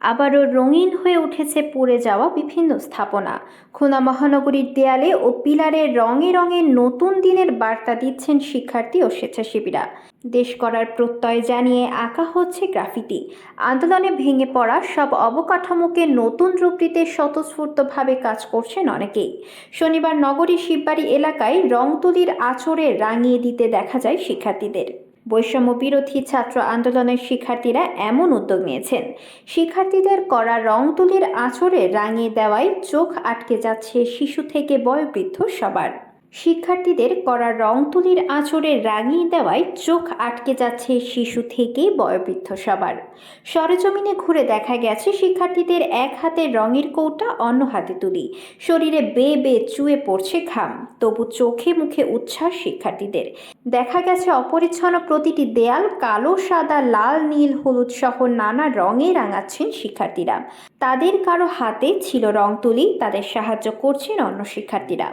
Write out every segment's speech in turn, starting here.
আবারও রঙিন হয়ে উঠেছে পড়ে যাওয়া বিভিন্ন স্থাপনা। খুলনা মহানগরীর দেয়ালে ও পিলারে রঙে রঙে নতুন দিনের বার্তা দিচ্ছেন শিক্ষার্থী ও স্বেচ্ছাসেবীরা। দেশ করার প্রত্যয় জানিয়ে আঁকা হচ্ছে গ্রাফিতি। আন্দোলনে ভেঙে পড়া সব অবকাঠামোকে নতুন রূপ দিতে স্বতঃস্ফূর্তভাবে কাজ করছেন অনেকেই। শনিবার নগরী শিববাড়ি এলাকায় রং তুলির আচরে রাঙিয়ে দিতে দেখা যায় শিক্ষার্থীদের। বৈষম্য বিরোধী ছাত্র আন্দোলনের শিক্ষার্থীরা এমন উদ্যোগ নিয়েছেন। শিক্ষার্থীদের করা রং তুলির আঁচড়ে রাঙিয়ে দেওয়ায় চোখ আটকে যাচ্ছে শিশু থেকে বয়োবৃদ্ধ সবার। শিক্ষার্থীদের করা রং তুলির আঁচড়ে রাঙিয়ে দেওয়ায় চোখ আটকে যাচ্ছে শিশু থেকে বয়োবৃদ্ধ সবার। সরেজমিনে ঘুরে দেখা গেছে শিক্ষার্থীদের এক হাতে রঙের কৌটা, অন্য হাতে তুলি। শরীরে বে বে চুয়ে পড়ছে ঘাম, তবু চোখে মুখে উচ্ছ্বাস শিক্ষার্থীদের। দেখা গেছে অপরিচ্ছন্ন প্রতিটি দেয়াল কালো, সাদা, লাল, নীল, হলুদ সহ নানা রঙে রাঙাচ্ছেন শিক্ষার্থীরা। তাদের কারও হাতে ছিল রং তুলি তাদের সাহায্য করছেন অন্য শিক্ষার্থীরা।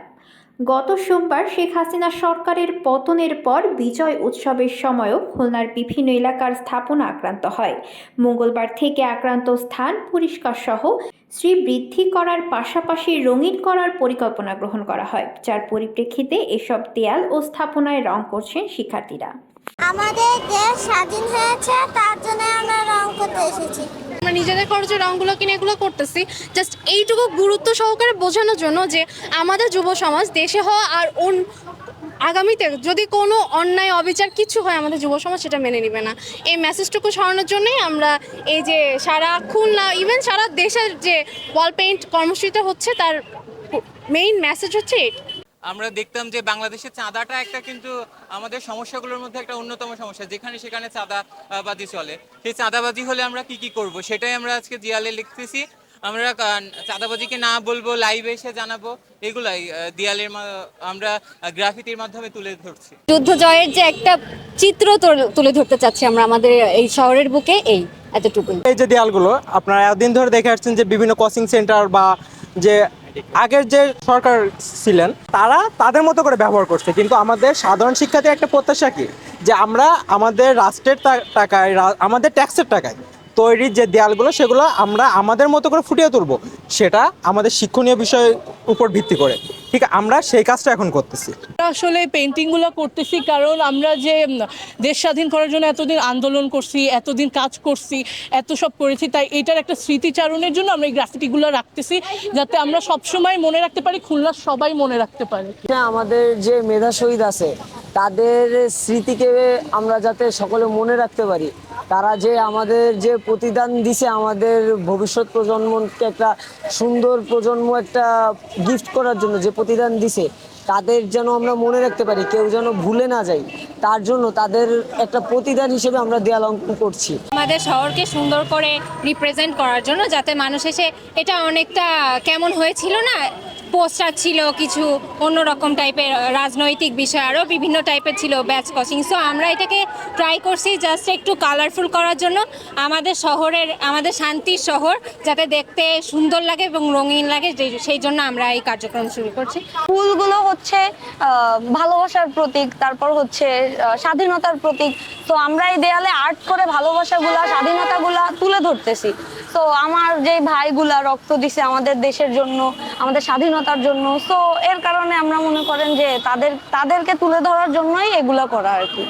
গত সোমবার শেখ হাসিনা সরকারের পতনের পর বিজয় উৎসবের সময়ও খুলনার বিভিন্ন এলাকার স্থাপনা আক্রান্ত হয়। মঙ্গলবার থেকে আক্রান্ত স্থান পরিষ্কার সহ শ্রী বৃদ্ধি করার পাশাপাশি রঙিন করার পরিকল্পনা গ্রহণ করা হয়, যার পরিপ্রেক্ষিতে এসব দেয়াল ও স্থাপনায় রং করছেন শিক্ষার্থীরা। আমাদের দেশ স্বাধীন হয়েছে, তার জন্য আমরা রং করতে এসেছি। আমরা নিজেদের খরচে রঙগুলো কিনে এগুলো করতেছি। জাস্ট এইটুকু গুরুত্ব সহকারে বোঝানোর জন্য যে আমাদের যুব সমাজ দেশে হওয়া আর অন আগামীতে যদি কোনো অন্যায়, অবিচার কিছু হয়, আমাদের যুব সমাজ সেটা মেনে নেবে না। এই মেসেজটুকু ছড়ানোর জন্যই আমরা এই যে সারা খুলনা ইভেন সারা দেশের যে ওয়াল পেইন্ট কর্মসূচিটা হচ্ছে, তার মেইন মেসেজ হচ্ছে আমরা দেখতাম যে বাংলাদেশের চাঁদাটা একটা কিন্তু আমাদের সমস্যাগুলোর মধ্যে একটা অন্যতম সমস্যা যেখানে সেখানে চাঁদাবাজি চলে। সেই চাঁদাবাজি হলে আমরা কি কি করব? সেটাই আমরা আজকে দিয়ালে লিখতেছি। আমরা চাঁদাবাজিকে না বলব লাইভে এসে জানাব। এগুলাই দিয়ালের মা- আমরা গ্রাফিতির মাধ্যমে তুলে ধরছি। যুদ্ধ জয়ের যে একটা চিত্র তুলে- তুলে ধরতে চাচ্ছি আমরা আমাদের এই শহরের বুকে এই এতটুকুই। এই যে দেয়ালগুলো আপনারা এতদিন ধরে দেখে আসছেন যে বিভিন্ন কোচিং সেন্টার বা যে আগের যে সরকার ছিলেন, তারা তাদের মতো করে ব্যবহার করছে। কিন্তু আমাদের সাধারণ শিক্ষার্থীর একটা প্রত্যাশা কি? যে আমরা আমাদের রাষ্ট্রের টাকায় আমাদের ট্যাক্সের টাকায় তৈরি যে দেয়ালগুলো সেগুলো আমরা আমাদের মতো করে ফুটিয়ে তুলবো। সেটা আমাদের শিক্ষণীয় বিষয়ের উপর ভিত্তি করে। ঠিক আমরা সেই কাজটা এখন করতেছি। আমরা আসলে পেন্টিংগুলো করতেছি কারণ আমরা যে দেশ স্বাধীন করার জন্য এতদিন আন্দোলন করছি এতদিন কাজ করছি এত সব করেছি তাই এটার একটা স্মৃতিচারণের জন্য আমরা এই গ্রাফিটিগুলো রাখতেছি যাতে আমরা সবসময় মনে রাখতে পারি খুলনার সবাই মনে রাখতে পারে। এটা আমাদের যে মেধা শহীদ আছে তাদের স্মৃতিকে আমরা যাতে সকলে মনে রাখতে পারি তারা যে আমাদের যে প্রতিদান দিছে আমাদের ভবিষ্যৎ প্রজন্মকে একটা সুন্দর প্রজন্ম, একটা গিফট করার জন্য যে প্রতিদান দিছে, তাদের যেন আমরা মনে রাখতে পারি, কেউ যেন ভুলে না যায়, তার জন্য তাদের একটা প্রতিদান হিসেবে আমরা দেয়াল অঙ্কন করছি। আমাদের শহরকে সুন্দর করে রিপ্রেজেন্ট করার জন্য যাতে মানুষ এসে এটা অনেকটা কেমন হয়েছিল না পোস্টার ছিল, কিছু অন্যরকম টাইপের রাজনৈতিক বিষয়, আরও বিভিন্ন টাইপের ছিল ব্যাচ কোচিং সো আমরা এটাকে ট্রাই করছি জাস্ট একটু কালারফুল করার জন্য। আমাদের শহরের, আমাদের শান্তির শহর, যাতে দেখতে সুন্দর লাগে এবং রঙিন লাগে সেই জন্য আমরা এই কার্যক্রম শুরু করছি। ফুলগুলো হচ্ছে ভালোবাসার প্রতীক, তারপর হচ্ছে স্বাধীনতার প্রতীক। তো আমরা এই দেয়ালে আর্ট করে ভালোবাসাগুলা, স্বাধীনতাগুলা তুলে ধরতেছি। তো আমার যে ভাইগুলা রক্ত দিছে আমাদের দেশের জন্য, আমাদের স্বাধীনতার জন্য তো এর কারণে আমরা মনে করেন যে তাদের, তাদেরকে তুলে ধরার জন্যই এগুলা করা আর কি।